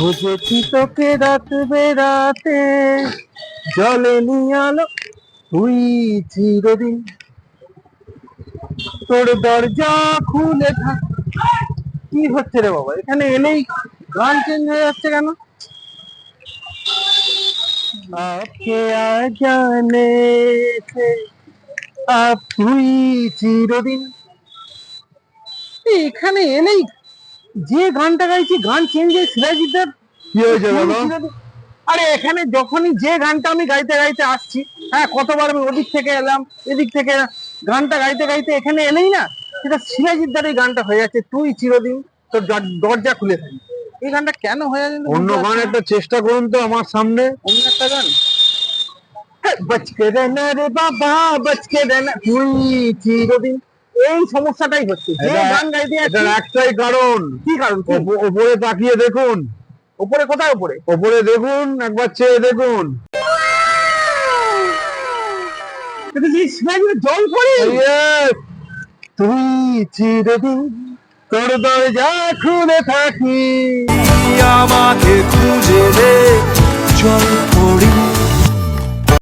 খুঁজেছি তোকে রাত বেড়াতে, জলে নিয়ালো তুই চিরদিন তোর দরজা খুলে থাক। কি হচ্ছে রে বাবা? এখানে এলেই গান চেঞ্জ হয়ে যাচ্ছে কেন? আপকে আ জানে তুই চিরদিন। এখানে এলেই যে গানটা গাইছি গান চেঞ্জ হয়ে সিরাজিদার আরে এখানে যখনই যে গানটা আমি গাইতে গাইতে আসছি হ্যাঁ কতবার আমি ওদিক থেকে এলাম এদিক থেকে গানটা গাইতে গাইতে এখানে এলেই না সেটা সিরাজিদ্দার এই গানটা হয়ে যাচ্ছে তুই চিরদিন তোর দরজা খুলে থাকি। এই গানটা কেন হয়ে যাচ্ছে অন্য গান একটা চেষ্টা করুন তো আমার সামনে। অন্য একটা গান? হ্যাঁ, বচকে রে না রে বাবা বচকে রে না তুই চিরদিন এই সমস্যাটাই হচ্ছে। যে গান গাইতে এটার একটাই কারণ। কি কারণ ওপরে তাকিয়ে দেখুন। ওপরে কোথায় উপরে ওপরে দেখুন একবার চেয়ে দেখুন। জল পড়ে! তুই চিরদিন তোর দরজা খুলে থাকি। আমাকে খুঁজে দে জল পড়ি